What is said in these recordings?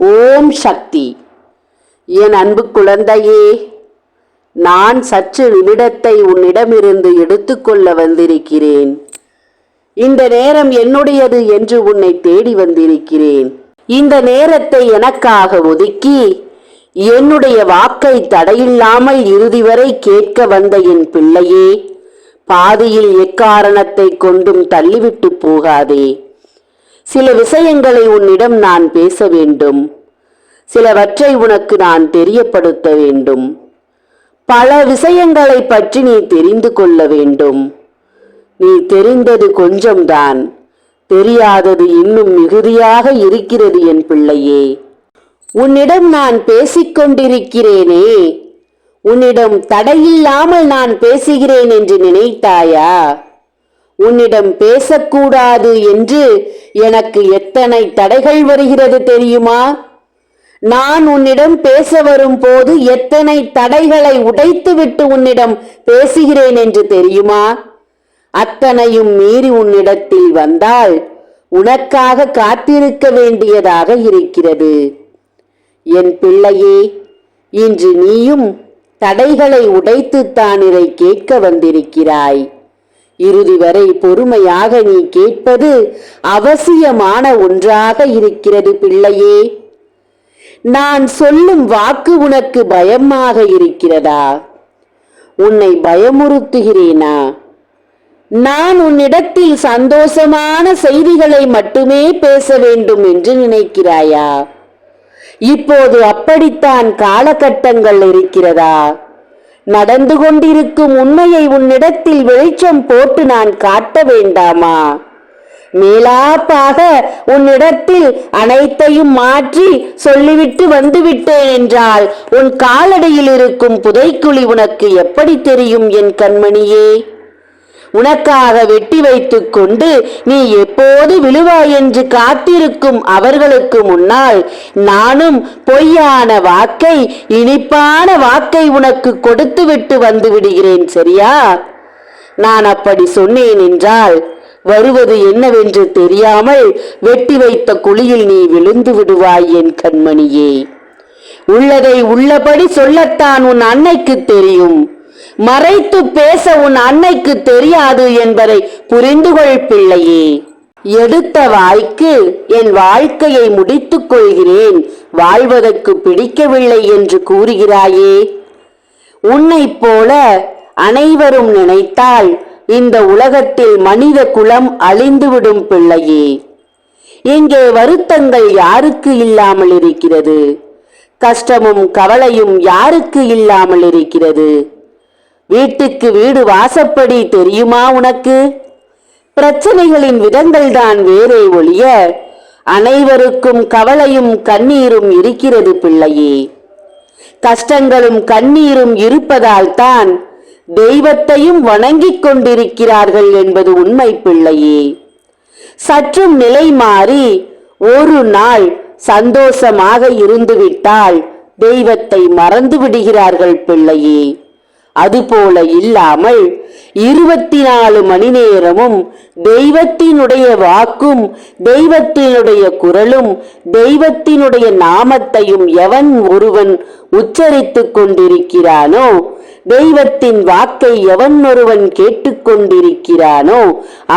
ஓம் சக்தி. என் அன்பு குழந்தையே நான் சற்று நிமிடத்தை உன்னிடமிருந்து எடுத்துக்கொள்ள வந்திருக்கிறேன். இந்த நேரம் என்னுடையது என்று உன்னை தேடி வந்திருக்கிறேன். இந்த நேரத்தை எனக்காக ஒதுக்கி என்னுடைய வாக்கை தடையில்லாமல் இறுதி வரை கேட்க வந்த என் பிள்ளையே பாதியில் எக்காரணத்தை கொண்டும் தள்ளிவிட்டு போகாதே. சில விஷயங்களை உன்னிடம் நான் பேச வேண்டும். சிலவற்றை உனக்கு நான் தெரியப்படுத்த வேண்டும். பல விஷயங்களை பற்றி நீ தெரிந்து கொள்ள வேண்டும். நீ தெரிந்தது கொஞ்சம்தான். தெரியாதது இன்னும் மிகுதியாக இருக்கிறது என் பிள்ளையே. உன்னிடம் நான் பேசிக் கொண்டிருக்கிறேனே. உன்னிடம் தடையில்லாமல் நான் பேசுகிறேன் என்று நினைத்தாயா? உன்னிடம் பேசக்கூடாது என்று எனக்கு எத்தனை தடைகள் வருகிறது தெரியுமா? நான் உன்னிடம் பேச வரும்போது எத்தனை தடைகளை உடைத்துவிட்டு உன்னிடம் பேசுகிறேன் என்று தெரியுமா? அத்தனையும் மீறி உன்னிடத்தில் வந்தால் உனக்காக காத்திருக்க வேண்டியதாக இருக்கிறது. என் பிள்ளையே இன்று நீயும் தடைகளை உடைத்துத்தான் இதை கேட்க வந்திருக்கிறாய். இறுதி வரை பொறுமையாக நீ கேட்பது அவசியமான ஒன்றாக இருக்கிறது பிள்ளையே. நான் சொல்லும் வாக்கு உனக்கு பயமாக இருக்கிறதா? உன்னை பயமுறுத்துகிறேனா? நான் உன்னிடத்தில் சந்தோஷமான செய்திகளை மட்டுமே பேச வேண்டும் என்று நினைக்கிறாயா? இப்போது அப்படித்தான் காலகட்டங்கள் இருக்கிறதா? நடந்து கொண்டிருக்கும் உண்மையை உன்னிடத்தில் வெளிச்சம் போட்டு நான் காட்ட வேண்டாமா? மேலாப்பாக உன்னிடத்தில் அனைத்தையும் மாற்றி சொல்லிவிட்டு வந்துவிட்டேன் என்றால் உன் காலடியில் இருக்கும் புதைக்குழி உனக்கு எப்படி தெரியும் என் கண்மணியே? உனக்காக வெட்டி வைத்துக் கொண்டு நீ எப்போது விழுவாய் என்று காத்திருக்கும் அவர்களுக்கு முன்னால் நானும் பொய்யான வாக்கை இனிப்பான வாக்கை உனக்கு கொடுத்துவிட்டு வந்து விடுகிறேன் சரியா? நான் அப்படி சொன்னேன் என்றால் வருவது என்னவென்று தெரியாமல் வெட்டி வைத்த குழியில் நீ விழுந்து விடுவாய் என் கண்மணியே. உள்ளதை உள்ளபடி சொல்லத்தான் உன் அன்னைக்கு தெரியும். மறைத்து பேச உன் அன்னைக்கு தெரியாது என்பதை புரிந்து கொள் பிள்ளையே எடுத்த வாய்க்கு என் வாழ்க்கையை முடித்துக் கொள்கிறேன். வாழ்வதற்கு பிடிக்கவில்லை என்று கூறுகிறாயே. உன்னைப் போல அனைவரும் நினைத்தால் இந்த உலகத்தில் மனித குலம் அழிந்துவிடும் பிள்ளையே. இங்கே வருத்தங்கள் யாருக்கு இல்லாமல் இருக்கிறது? கஷ்டமும் கவலையும் யாருக்கு இல்லாமல் இருக்கிறது? வீட்டுக்கு வீடு வாசப்படி தெரியுமா உனக்கு? பிரச்சனைகளின் விதங்கள் தான் வேறே ஒழிய அனைவருக்கும் கவலையும் கண்ணீரும் இருக்கிறது பிள்ளையே. கஷ்டங்களும் கண்ணீரும் இருப்பதால் தான் தெய்வத்தையும் வணங்கிக் கொண்டிருக்கிறார்கள் என்பது உண்மை பிள்ளையே. சற்றும் நிலை மாறி ஒரு நாள் சந்தோஷமாக இருந்துவிட்டால் தெய்வத்தை மறந்து விடுகிறார்கள் பிள்ளையே. அதுபோல இல்லாமல் இருபத்தி நாலு மணி நேரமும் தெய்வத்தினுடைய வாக்கும் தெய்வத்தினுடைய குரலும் தெய்வத்தினுடைய நாமத்தையும் எவன் ஒருவன் உச்சரித்து கொண்டிருக்கிறானோ தெய்வத்தின் வாக்கை எவன் ஒருவன் கேட்டுக்கொண்டிருக்கிறானோ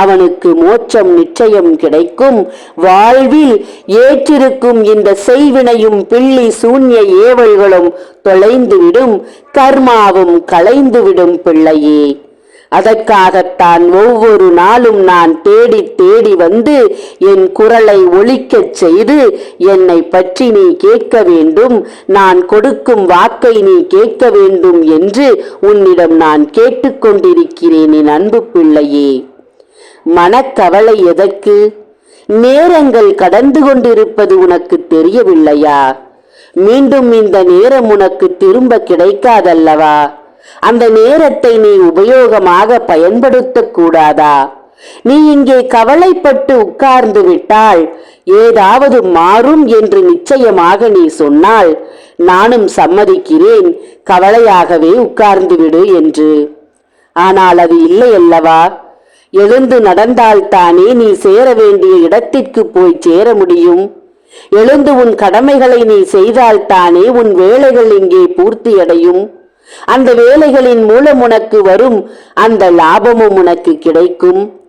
அவனுக்கு மோட்சம் நிச்சயம் கிடைக்கும். வாழ்வில் ஏற்றிருக்கும் இந்த செய்வினையும் பிள்ளி சூன்ய ஏவல்களும் தொலைந்துவிடும். கர்மாவும் களைந்துவிடும் பிள்ளையே. அதற்காகத்தான் ஒவ்வொரு நாளும் நான் தேடி தேடி வந்து என் குரலை ஒழிக்கச் செய்து என்னை பற்றி நீ கேட்க வேண்டும் நான் கொடுக்கும் வாக்கை நீ கேட்க வேண்டும் என்று உன்னிடம் நான் கேட்டுக்கொண்டிருக்கிறேன் என் அன்பு பிள்ளையே. மனக்கவலை எதற்கு? நேரங்கள் கடந்து கொண்டிருப்பது உனக்கு தெரியவில்லையா? மீண்டும் இந்த நேரம் உனக்கு திரும்ப கிடைக்காதல்லவா? அந்த நேரத்தை நீ உபயோகமாக பயன்படுத்தக் கூடாதா நீ இங்கே கவலைப்பட்டு உட்கார்ந்து விட்டால் ஏதாவது மாறும் என்று நிச்சயமாக நீ சொன்னால் நானும் சம்மதிக்கிறேன் கவலையாகவே உட்கார்ந்து விடு என்று. ஆனால் அது இல்லை அல்லவா? எழுந்து நடந்தால்தானே நீ சேர வேண்டிய இடத்திற்கு போய் சேர முடியும். எழுந்து உன் கடமைகளை நீ செய்தால்தானே உன் வேலைகள் இங்கே பூர்த்தியடையும். அந்த வேலைகளின் மூலம் உனக்கு வரும் அந்த லாபமும் உனக்கு கிடைக்கும்.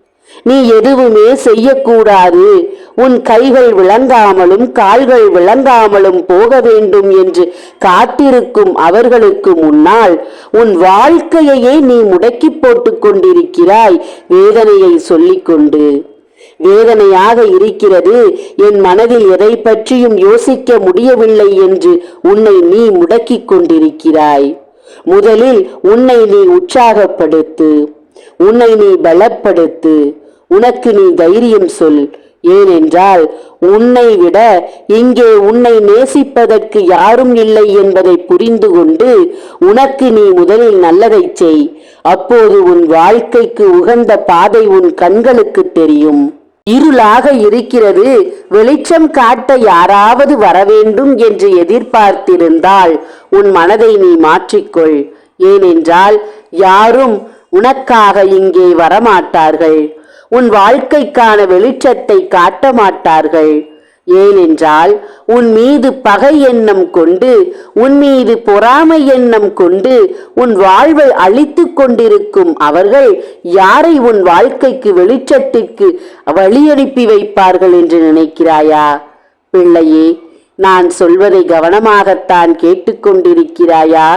நீ எதுவுமே செய்யக்கூடாது. உன் கைகள் விளங்காமலும் கால்கள் விளங்காமலும் போக வேண்டும் என்று காத்திருக்கும் அவர்களுக்கு முன்னால் உன் வாழ்க்கையையே நீ முடக்கி போட்டுக் கொண்டிருக்கிறாய். வேதனையை சொல்லிக்கொண்டு. வேதனையாக இருக்கிறது. என் மனதில் எதை பற்றியும் யோசிக்க முடியவில்லை என்று உன்னை நீ முடக்கிக் கொண்டிருக்கிறாய். முதலில் உன்னை நீ உற்சாகப்படுத்து உன்னை நீ பலப்படுத்து. உனக்கு நீ தைரியம் சொல். ஏனென்றால் உன்னை விட இங்கே உன்னை நேசிப்பதற்கு யாரும் இல்லை என்பதை புரிந்து கொண்டு உனக்கு நீ முதலில் நல்லதைச் செய். அப்போது உன் வாழ்க்கைக்கு உகந்த பாதை உன் கண்களுக்கு தெரியும். இருளாக இருக்கிறது. வெளிச்சம் காட்ட யாராவது வரவேண்டும் என்று எதிர்பார்த்திருந்தால் உன் மனதை நீ மாற்றிக்கொள். ஏனென்றால் யாரும் உனக்காக இங்கே வரமாட்டார்கள். உன் வாழ்க்கைக்கான வெளிச்சத்தை காட்ட மாட்டார்கள் ஏனென்றால் உன் மீது பகை எண்ணம் கொண்டு உன் மீது பொறாமை எண்ணம் கொண்டு உன் வாழ்வை அழித்துக் கொண்டிருக்கும் அவர்கள் யாரை உன் வாழ்க்கைக்கு வெளிச்சத்திற்கு வழியனுப்பி வைப்பார்கள் என்று நினைக்கிறாயா? பிள்ளையே நான் சொல்வதை கவனமாகத்தான் கேட்டுக்கொண்டிருக்கிறாயா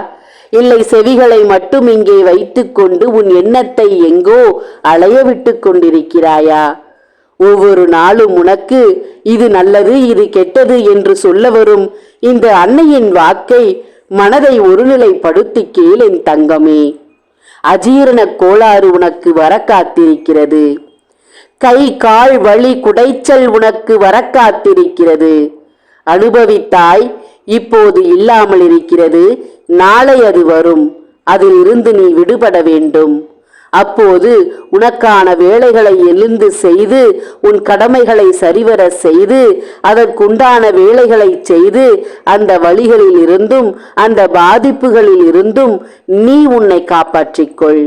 இல்லை செவிகளை மட்டும் இங்கே வைத்துக்கொண்டு உன் எண்ணத்தை எங்கோ அலைய விட்டு கொண்டிருக்கிறாயா? ஒவ்வொரு நாளும் உனக்கு இது நல்லது இது கெட்டது என்று சொல்ல வரும். இந்த அன்னையின் வாக்கை மனதை ஒருநிலைப்படுத்தி கேள் என் தங்கமே. அஜீரண கோளாறு உனக்கு வர காத்திருக்கிறது கை கால் வலி குடைச்சல் உனக்கு வர காத்திருக்கிறது அனுபவித்தாய் இப்போது இல்லாமல் இருக்கிறது. நாளை அது வரும். அதில் இருந்து நீ விடுபட வேண்டும். அப்போது உனக்கான வேலைகளை எழுந்து செய்து உன் கடமைகளை சரிவர செய்து அதற்குண்டான வேலைகளை செய்து அந்த வழிகளில் இருந்தும் அந்த பாதிப்புகளில் இருந்தும் நீ உன்னை காப்பாற்றிக்கொள்.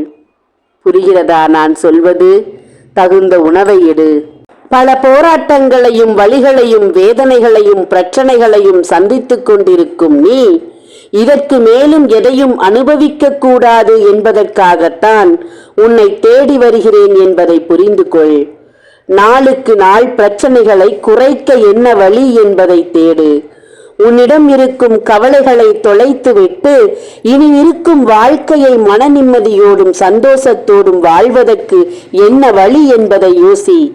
புரிகிறதா நான் சொல்வது? தகுந்த உணவை எடு. பல போராட்டங்களையும் வழிகளையும் வேதனைகளையும் பிரச்சனைகளையும் சந்தித்துக் கொண்டிருக்கும் நீ இதற்கு மேலும் எதையும் அனுபவிக்க கூடாது என்பதற்காகத்தான் உன்னை தேடி வருகிறேன் என்பதை புரிந்து கொள் நாளுக்கு நாள் பிரச்சனைகளை குறைக்க என்ன வழி என்பதை தேடு. உன்னிடம் இருக்கும் கவலைகளை தொலைத்துவிட்டு இனி இருக்கும் வாழ்க்கையை மன நிம்மதியோடும் சந்தோஷத்தோடும் வாழ்வதற்கு என்ன வழி என்பதை யோசி.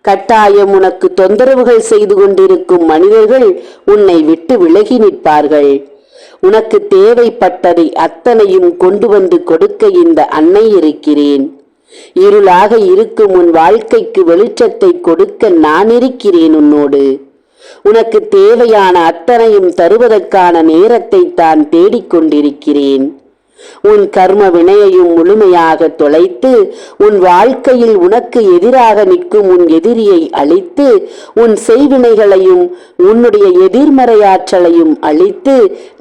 கட்டாயம் உனக்கு தொந்தரவுகள் செய்து கொண்டிருக்கும் மனிதர்கள் உன்னை விட்டு விலகி நிற்பார்கள். உனக்கு தேவைப்பட்டதை அத்தனையும் கொண்டு வந்து கொடுக்க இந்த அன்னை இருக்கிறேன். இருளாக இருக்கும் உன் வாழ்க்கைக்கு வெளிச்சத்தை கொடுக்க நான் இருக்கிறேன் உன்னோடு. உனக்கு தேவையான அத்தனையும் தருவதற்கான நேரத்தை தான் தேடிக்கொண்டிருக்கிறேன். உன் கர்ம வினையையும் முழுமையாக தொலைத்து உன் வாழ்க்கையில் உனக்கு எதிராக நிற்கும் உன் எதிரியை அழித்து உன் செய்வினைகளையும் உன்னுடைய எதிர்மறையாற்றலையும் அழித்து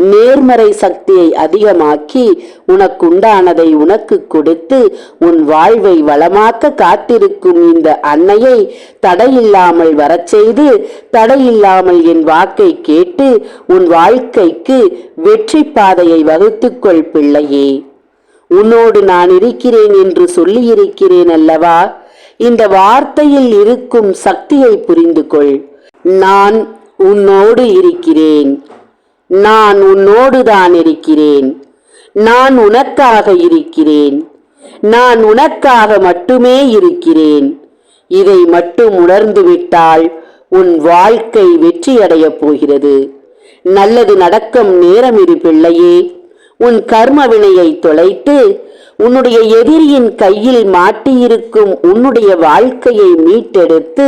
நேர்மறை சக்தியை அதிகமாக்கி உனக்குண்டானதை உனக்கு கொடுத்து உன் வாழ்வை வளமாக்க காத்திருக்கும் இந்த அன்னையை தடையில்லாமல் வரச் செய்து தடையில்லாமல் என் வாக்கை கேட்டு உன் வாழ்க்கைக்கு வெற்றி பாதையை வகுத்துக்கொள் பிள்ளையே. உன்னோடு நான் இருக்கிறேன் என்று சொல்லியிருக்கிறேன் அல்லவா? இந்த வார்த்தையில் இருக்கும் சக்தியை புரிந்து கொள் நான் உன்னோடு இருக்கிறேன். நான் உன்னோடு தான் இருக்கிறேன். நான் உனக்காக இருக்கிறேன். நான் உனக்காக மட்டுமே இருக்கிறேன். இதை மட்டும் உணர்ந்துவிட்டால் உன் வாழ்க்கை வெற்றியடையப் போகிறது. நல்லது நடக்கும் நேரம் இரு பிள்ளையே. உன் கர்ம வினையை தொலைத்து உன்னுடைய எதிரியின் கையில் மாட்டியிருக்கும் உன்னுடைய வாழ்க்கையை மீட்டெடுத்து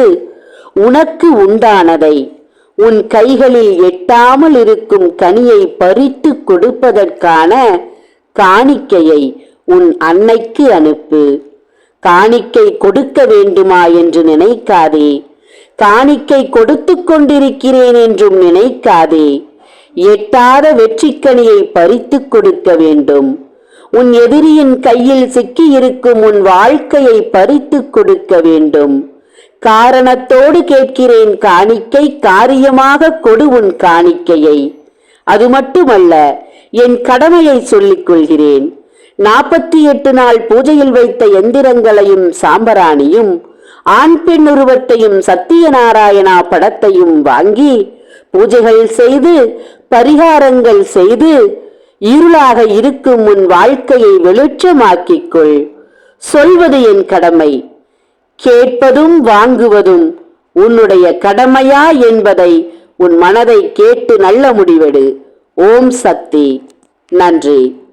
உனக்கு உண்டானதை உன் கைகளில் எட்டாமல் இருக்கும் கனியை பறித்து கொடுப்பதற்கான காணிக்கையை உன் அன்னைக்கு அனுப்பு. காணிக்கை கொடுக்க வேண்டுமா என்று நினைக்காதே. காணிக்கை கொடுத்து கொண்டிருக்கிறேன் என்றும் நினைக்காதே. எட்டாத வெற்றிக்கனியை பறித்து கொடுக்க வேண்டும். உன் எதிரியின் கையில் சிக்கியிருக்கும் உன் வாழ்க்கையை பறித்து கொடுக்க வேண்டும். காரணத்தோடு கேட்கிறேன் காணிக்கை காரியமாக கொடு உன் காணிக்கையை. அது மட்டுமல்ல என் கடமையை சொல்லிக் கொள்கிறேன். நாற்பத்தி எட்டு நாள் பூஜையில் வைத்த எந்திரங்களையும் சாம்பராணியும் ஆண் பெண் உருவத்தையும் சத்தியநாராயணா படத்தையும் வாங்கி பூஜைகள் செய்து பரிகாரங்கள் செய்து இருளாக இருக்கும் உன் வாழ்க்கையை வெளிச்சமாக்கிக்கொள். சொல்வது என் கடமை. கேட்பதும் வாங்குவதும் உன்னுடைய கடமையா என்பதை உன் மனதை கேட்டு நல்ல முடிவெடு. ஓம் சக்தி. நன்றி.